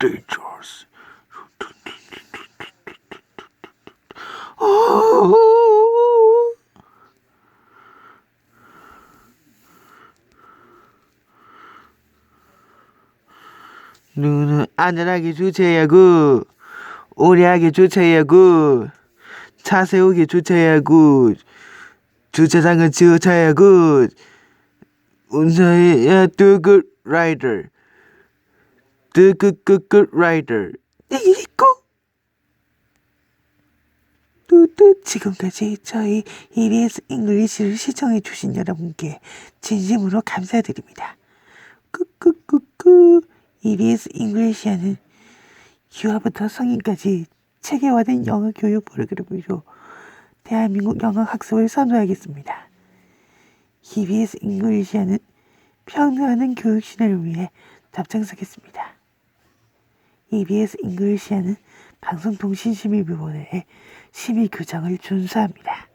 dangerous. 눈은 안전하게 주차하고 오래하게 주차하고 차 세우게 주차하고 주차장은 지어차하고 운전해야 뜨그 라이더 뜨그끄끄 라이더 이리고 뚜뚜 지금까지 저희 EBS 잉글리시를 시청해 주신 여러분께 진심으로 감사드립니다. 끄끄끄끄 EBS 잉글리시아는 유아부터 성인까지 체계화된 영어 교육 프로그램으로 대한민국 영어 학습을 선도하겠습니다. EBS 잉글리시아는 평등하는 교육 시대를 위해 답장서겠습니다. EBS 잉글리시아는 방송통신심의위원회의 심의 규정을 준수합니다.